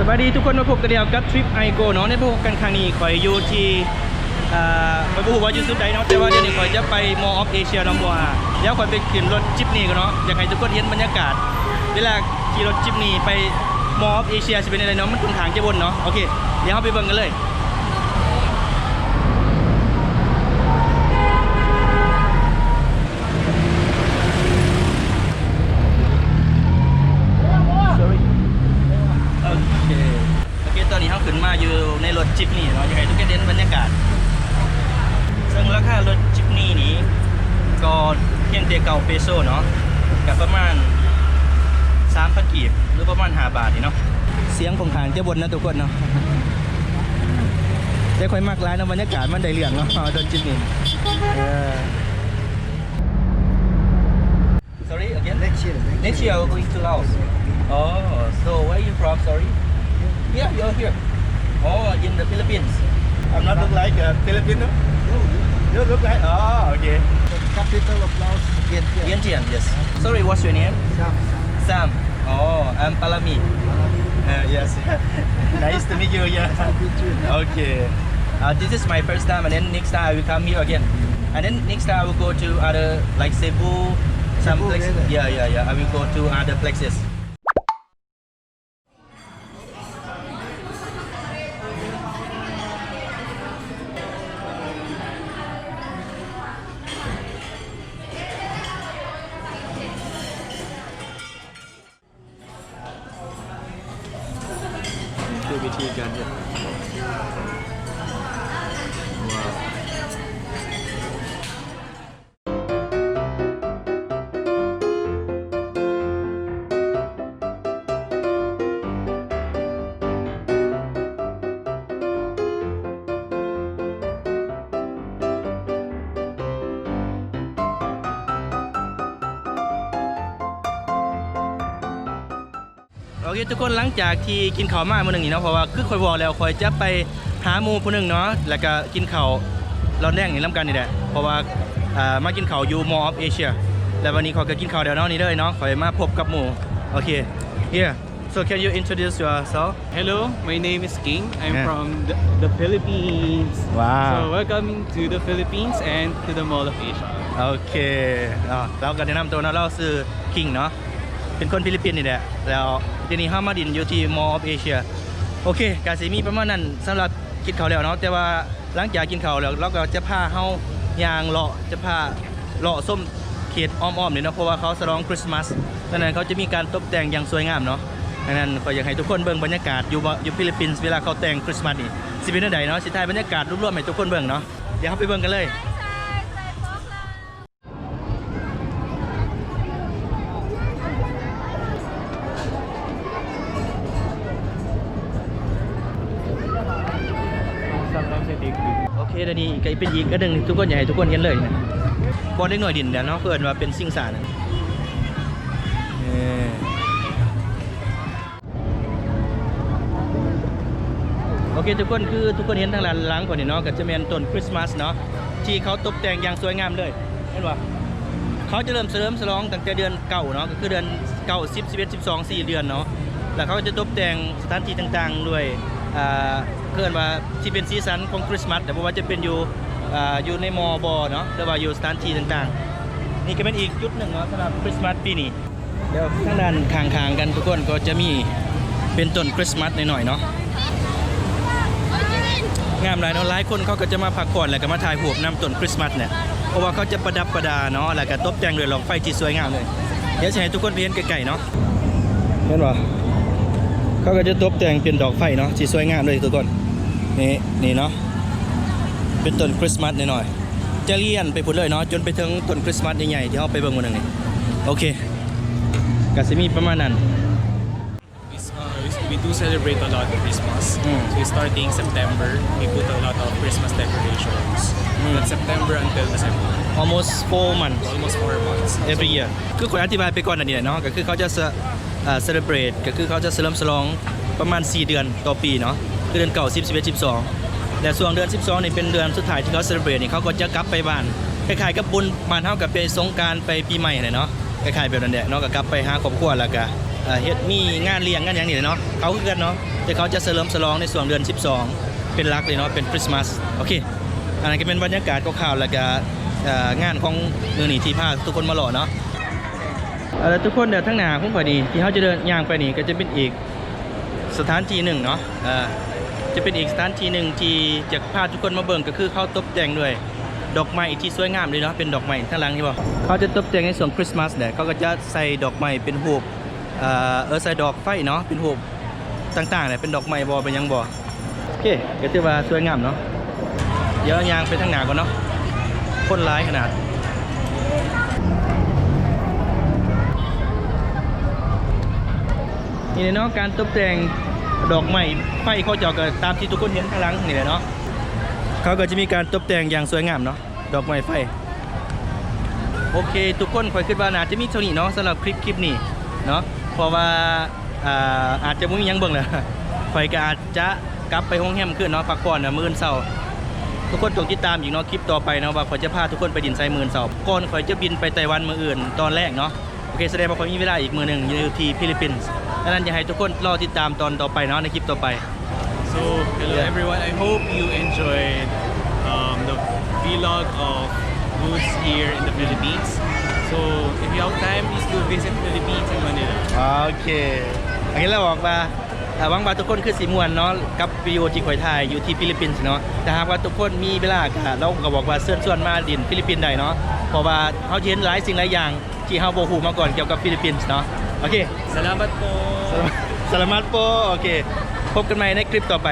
สวัสดีทุกคนมาพบกันเดียวกับทริปไอโกเนาะในพวกันครั้งนี้คอยอยู่ที่อ่าไปพูดว่ายู่สุดไดเนาะแต่ว่าเดี๋ยวนี้คอยจะไปมออฟเอเชียน้องบัวเดี๋ยวคอยไปขี่รถจิปนี่กันเนาะอยากให้ทุกคนเห็นบรรยากาศ เวลาขี่รถจิปนี่ไปมออฟเอเชียจะเป็นอะไรเนาะมันค่อนขางเจะบนเนาะโอเคเดี๋ยวเราไปเบิ่งกันเลย Sorry โอเค โอเค ตอนนี้เขาขึ้นมาอยู่ในรถจิปนี่เนาะอยากให้ทุกคนเห็นบรรยากาศ ซึ่งราคารถจิปนี่นี้ ก็ เพียงแต่เก่าเปโซเนาะกับประมาณ3,000กีบหรือประมาณ5บาทนี่เนาะเสียงของขางจะบนนะทุกคนเนาะได้ค่อยมากร้ายเนาะบรรยากาศมันได้เรื่องเนาะรถจิปนี่เออ Sorry again Next year. Next year we're going to Laos. Oh, so where are you from? Sorry. Here, you're here. Oh, in the Philippines. I'm not look like a Filipino. You look like. Oh, okay. Capital of Laos, Vientiane. Vientiane, yes. Sorry, what's your name? Sam. Sam. Oh, I'm Palami. Uh, yes. nice to meet you. Yeah. Okay. Uh, this is my first time, and then next time I will come here again. And then next time I will go to other like Cebu, some Cebu, places. really? Yeah, yeah, yeah. I will go to other places. คือวิธีการเฮ็ด โอเคทุกคนหลังจากที่กินข้าวมามื้อหนึงนี่เนาะเพราะว่าคือคอยบอกแล้วคอยจะไปหาหมู่ผู้หนึงเนาะแล้วก็กินข้าวร้อนแดงนี่นํกันนี่แหละเพราะว่าอ่ามากินข้าวอยู่ Mall of Asia แล้ววันนี้ขอยก็กินข้าวเดี๋ยวเนาะนี่เลยเนาะขอยมาพบกับหมู่โอเค here so can you introduce yourself Hello, my name is King. I'm Yeah. from the, the Philippines. Wow. So welcome to the Philippines and to the Mall of Asia. โอเคอ่าเราก็แนะนำตัวเนาะเราชื่อคิงเนาะ เป็นคนฟิลิปปินส์นี่แหละแล้วทีนี้เฮามาดินอยู่ที่ Mall of Asia โอเคกาสิมีประมาณนั้นสำหรับกินข้าวแล้วเนาะแต่ว่าหลังจากกินข้าวแล้วเราก็จะพาเฮายางเลาะจะพาเลาะส้มเขตอ้อมๆเนี่เนาะเพราะว่าเขาฉลองคริสต์มาสดังนั้นเขาจะมีการตกแต่งอย่างสวยงามเนาะดังนั้นก็อยากให้ทุกคนเบิ่งบรรยากาศอยู่อยู่ฟิลิปปินส์เวลาเขาแต่งคริสต์มาสนี่สิเป็นจังไดเนาะสิถ่ายบรรยากาศรวมๆให้ทุกคนเบิ่งเนาะเดี๋ยวเราไปเบิ่งกันเลย ไอเคเดนี้ก็เป็นอีกอันหนึ่งทุกคนอยากให้ทุกคนเห็นเลยนะบอลเล็กหน่อยดินเดี๋ยวเนาะเพื่อนว่าเป็นสิ่งสารนะเอ่อโอเคทุกคนคือทุกคนเห็นทางหลังหลังก่อนเนาะก็จะเป็นต้นคริสต์มาสเนาะที่เขาตกแต่งอย่างสวยงามเลยเห็นป่เขาจะเริ่มเสริมฉลองตั้งแต่เดือนเก่าเนาะก็คือเดือนเก่าสิบสิบเอ็ดสิบสองสี่เดือนเนาะแล้วเขาจะตกแต่งสถานที่ต่างๆด้วยอ่า เพื่อนว่าที่เป็นสีสันของคริสต์มาสแต่ว่าจะเป็นอยู่อ่าอยู่ในมอบอเนาะหรือว่าอยู่สถานที่ต่างๆ นี่ก็เป็นอีกจุดหนึ่งเนาะสำหรับคริสต์มาสปีนี้เดี๋ยวข้างด้านข้างๆกันทุกคนก็จะมีเป็นต้นคริสต์มาสหน่อยๆเนาะงามหลายเนาะหลายคนเขาก็จะมาพักผ่อนแล้วก็มาถ่ายรูปนำต้นคริสต์มาสเนี่ยเพราะว่าเขาจะประดับประดาเนาะแล้วก็ตกแต่งด้วยหลอกไฟที่สวยงามเลย เดี๋ยวจะให้ทุกคนไปเห็นไกลๆเนาะเห็นป่ เขาก็จะตกแต่งเป็นดอกไฟเนาะที่สวยงามเลยทุกคนนี่นี่เนาะเป็นต้นคริสต์มาสหน่อยๆจะเลียนไปพุ่นเลยเนาะจนไปถึงต้นคริสต์มาสใหญ่ๆที่เขาไปเบิ่งวันนึงนี่โอเคก็สิมีประมาณนั้น We, s- uh, we- we do celebrate a lot of Christmas. Mm. So starting September, we put a lot of Christmas decorations. Mm. From September until December, almost four months almost four months. every year คือขออธิบายไปก่อนอันนี้แหละเนาะก็คือเขาจะ เอ่อ celebrate ก็คือเขาจะเฉลิมฉลองประมาณ 4 เดือนต่อปีเนาะคือเดือนเก่า 10 11 12และส่วนเดือน 12นี่เป็นเดือนสุดท้ายที่เขา celebrate นี่เขาก็จะกลับไปบ้านคล้ายๆกับบุญบ้านเฮากับไปสงการไปปีใหม่เนี่ยเนาะคล้ายๆแบบนั้นแหละเนาะก็กลับไปหาครอบครัวแล้วก็เฮ็ดมีงานเลี้ยงงานหยังนี่แหละเนาะเขาคือกันเนาะแต่เขาจะเฉลิมฉลองในส่วนเดือน 12 เป็นหลักเลยเนาะเป็นคริสต์มาสโอเคอันนั้นก็เป็นบรรยากาศคร่าวๆแล้วก็งานของมือหนีที่พาทุกคนมาหล่อเนาะ เอาละทุกคนเดี๋ยวทั้งหน้าของพอดีที่เขาจะเดินย่างไปนี่ก็จะเป็นอีกสถานที่หนึ่งเนาะเออจะเป็นอีกสถานที่หนึ่งที่จะพาทุกคนมาเบิ่งก็คือเขาตกแต่งด้วยดอกไม้ที่สวยงามเลยเนาะเป็นดอกไม้ข้งหลังนี่บ่เขาจะตกแต่งในส่วนคริสต์มาสเนี่ยเขาก็จะใส่ดอกไม้เป็นรูเออใส่ดอกไฟเนาะเป็นรูต่างๆเนี่ยเป็นดอกไม้บ่เป็นยังบ่โอเคก็ถือว่าสวยงามเนาะเดี๋ยวยางไปทางหนาก่อนเนาะคนร้ายขนาด นี่เลยเนาะการตกแต่งดอกไม้ไฟเขาเจาะก็ตามที่ทุกคนเห็นข้างหลังนี่แหละเนาะเขาก็จะมีการตกแต่งอย่างสวยงามเนาะดอกไม้ไฟโอเค ทุกคนคอยคิดว่าน่าจะมีเท่านี้เนาะสำหรับคลิปคลิปนี้เนาะเพราะว่าอาอาจจะไม่มียังเบิ่งเลยคอยก็อาจจะกลับไปห้องแฮมขึ้นเนาะพักผ่อนนะมื้ออนเช้าทุกคนจงติดตามอีกเนาะคลิปต่อไปเนาะว่าคอยจะพาทุกคนไปดินไซมือนเช้าก่อนคอยจะบินไปไต้หวันมืออื่นตอนแรกเนาะ เคแสดงว่าคอยมีเวลาอีกมื้อหนึงอยู่ที่ฟิลิปปินส์ดังนั้นอยากให้ทุกคนรอติดตามตอนต่อไปเนาะในคลิปต่อไป So, hello Yeah. everyone. I hope you enjoyed um, the vlog of Boots here in the Philippines. So, if you have time, please do visit Philippines and Manila. โอเคอันนี้เราบอกว่าอ่าหวังว่าทุกคนคือสีมวนเนาะกับวิดีโอที่ข่อยถ่ายอยู่ที่ฟิลิปปินส์เนาะแต่หากว่าทุกคนมีเวลาก็เราก็บอกว่าเชิญชวนมาดินฟิลิปปินส์ได้เนาะเพราะว่าเขาเห็นหลายสิ่งหลายอย่าง ที่เขาบ่ฮู้มาก่อนเกี่ยวกับฟิลิปปินส์เนาะโอเค Salamat po! สลามัดโปโอเคพบกันใหม่ในคลิปต่อไป